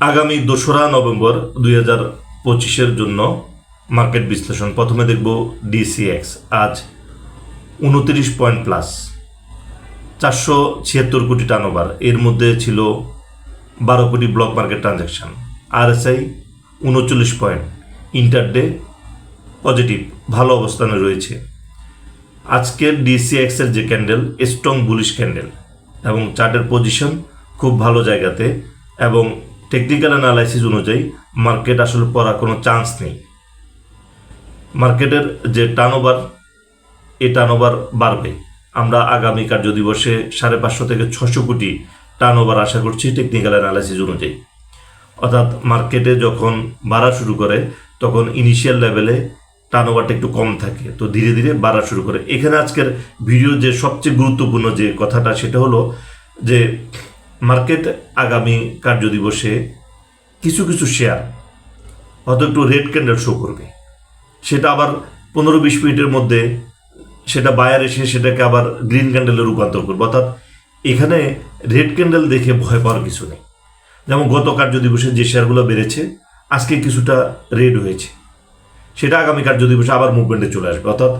আগামী দোসরা নভেম্বর দুই হাজার পঁচিশের জন্য মার্কেট বিশ্লেষণ প্রথমে দেখব ডিসিএক্স। আজ উনত্রিশ পয়েন্ট প্লাস। চারশো ছিয়াত্তর কোটি টার্নওভার এর মধ্যে ছিল বারো crore block market transaction RSI উনচল্লিশ পয়েন্ট। ইন্টারডে পজিটিভ ভালো অবস্থানে রয়েছে। আজকের ডিসিএক্স এর যে ক্যান্ডেল স্ট্রং বুলিশ ক্যান্ডেল এবং চার্টের পজিশন খুব ভালো জায়গাতে এবং টেকনিক্যাল অ্যানালাইসিস অনুযায়ী মার্কেট আসলে পড়ার কোনো চান্স নেই। মার্কেটের যে টার্নওভার এই টার্নওভার বাড়বে। আমরা আগামী কার্য দিবসে সাড়ে পাঁচশো থেকে ছশো কোটি টার্নওভার আশা করছি টেকনিক্যাল অ্যানালাইসিস অনুযায়ী। অর্থাৎ মার্কেটে যখন বাড়া শুরু করে, তখন ইনিশিয়াল লেভেলে টার্নওভারটা একটু কম থাকে। তো ধীরে ধীরে বাড়া শুরু করে। এখানে আজকের ভিডিও যে সবচেয়ে গুরুত্বপূর্ণ যে কথাটা, সেটা হলো যে মার্কেট আগামী কার্যদিবসে কিছু কিছু শেয়ার হয়তো একটু রেড ক্যান্ডেল শো করবে। সেটা আবার পনেরো বিশ মিনিটের মধ্যে সেটা বায়ার এসে সেটাকে আবার গ্রিন ক্যান্ডেলে রূপান্তর করবে। অর্থাৎ এখানে রেড ক্যান্ডেল দেখে ভয় পাওয়ার কিছু নেই। যেমন গত কার্যদিবসে যে শেয়ারগুলো বেড়েছে, আজকে কিছুটা রেড হয়েছে। সেটা আগামী কার্যদিবসে আবার মুভমেন্টে চলে আসবে। অর্থাৎ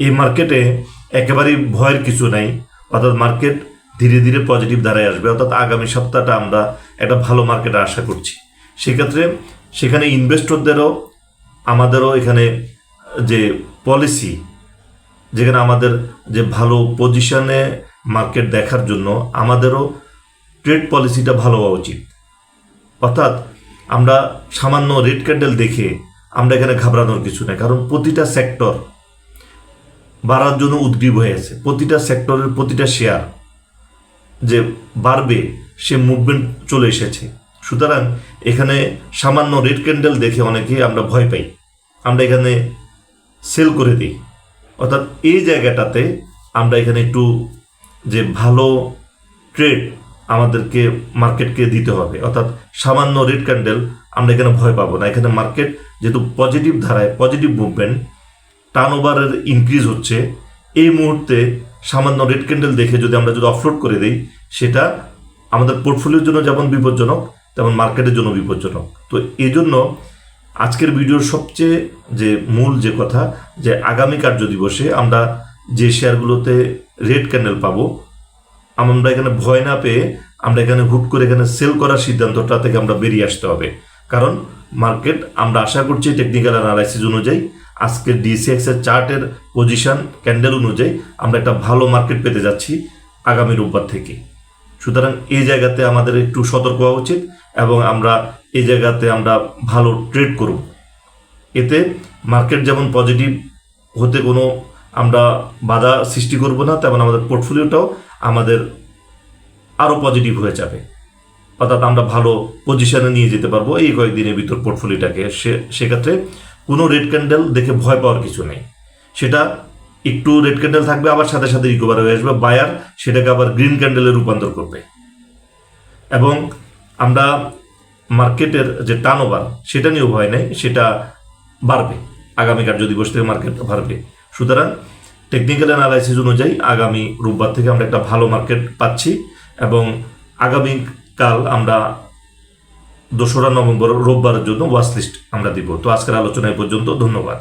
এই মার্কেটে একেবারেই ভয়ের কিছু নাই। অর্থাৎ মার্কেট ধীরে ধীরে পজিটিভ ধারায় আসবে। অর্থাৎ আগামী সপ্তাহটা আমরা একটা ভালো মার্কেটে আশা করছি। সেক্ষেত্রে সেখানে ইনভেস্টরদেরও আমাদেরও এখানে যে পলিসি যেখানে আমাদের যে ভালো পজিশনে মার্কেট দেখার জন্য আমাদেরও ট্রেড পলিসিটা ভালো হওয়া উচিত। অর্থাৎ আমরা সামান্য রেড ক্যান্ডেল দেখে আমরা এখানে ঘাবড়ানোর কিছু নেই। কারণ প্রতিটা সেক্টর বাড়ার জন্য উদ্গ্রীব হয়ে আছে। প্রতিটা সেক্টরের প্রতিটা শেয়ার যে বাড়বে, সে মুভমেন্ট চলে এসেছে। সুতরাং এখানে সামান্য রেড ক্যান্ডেল দেখে অনেকেই আমরা ভয় পাই। আমরা এখানে সেল করে দিই। অর্থাৎ এই জায়গাটাতে আমরা এখানে একটু যে ভালো ট্রেড আমাদেরকে মার্কেটকে দিতে হবে। অর্থাৎ সামান্য রেড ক্যান্ডেল আমরা এখানে ভয় পাবো না। এখানে মার্কেট যেহেতু পজিটিভ ধারায় পজিটিভ মুভমেন্ট টার্ন ওভারের ইনক্রিজ হচ্ছে। এই মুহূর্তে সামান্য রেড ক্যান্ডেল দেখে যদি আমরা যদি অফলোড করে দিই, সেটা আমাদের পোর্টফোলিওর জন্য যেমন বিপজ্জনক, তেমন মার্কেটের জন্য বিপজ্জনক। তো এই জন্য আজকের ভিডিওর সবচেয়ে যে মূল যে কথা, যে আগামী কার্য দিবসে আমরা যে শেয়ারগুলোতে রেড ক্যান্ডেল পাবো, আমরা এখানে ভয় না পেয়ে আমরা এখানে হুট করে এখানে সেল করার সিদ্ধান্তটা থেকে আমরা বেরিয়ে আসতে হবে। কারণ মার্কেট, আমরা আশা করছি টেকনিক্যাল অ্যানালাইসিস অনুযায়ী, আজকে ডিসিএক্স এর চার্টের পজিশন ক্যান্ডেল অনুযায়ী, আমরা একটা ভালো মার্কেট পেতে যাচ্ছি আগামী রোববার থেকে। সুতরাং এই জায়গাতে আমাদের একটু সতর্ক হওয়া উচিত এবং আমরা এই জায়গাতে আমরা ভালো ট্রেড করব। এতে মার্কেট যেমন পজিটিভ হতে কোনো আমরা বাধা সৃষ্টি করব না, তেমন আমাদের পোর্টফোলিওটাও আমাদের আরও পজিটিভ হয়ে যাবে। অর্থাৎ আমরা ভালো পজিশনে নিয়ে যেতে পারব এই কয়েকদিনের ভিতর পোর্টফোলিওটাকে সে, সেক্ষেত্রে কোনো রেড ক্যান্ডেল দেখে ভয় পাওয়ার কিছু নেই। সেটা একটু রেড ক্যান্ডেল থাকবে, আবার সাথে সাথে রিকভার হয়ে আসবে। বায়ার সেটাকে আবার গ্রিন ক্যান্ডেলে রূপান্তর করবে। এবং আমরা মার্কেটের যে টার্ন ওভার সেটা নিয়েও ভয় নেই, সেটা বাড়বে। আগামী কার্য থেকে মার্কেট বাড়বে। সুতরাং টেকনিক্যাল অ্যানালাইসিস অনুযায়ী আগামী রোববার থেকে আমরা একটা ভালো মার্কেট পাচ্ছি এবং আগামীকাল আমরা দোসরা নভেম্বর রোববারের জন্য ওয়াচ লিস্ট আমরা দিব। তো আজকের আলোচনা পর্যন্ত। ধন্যবাদ।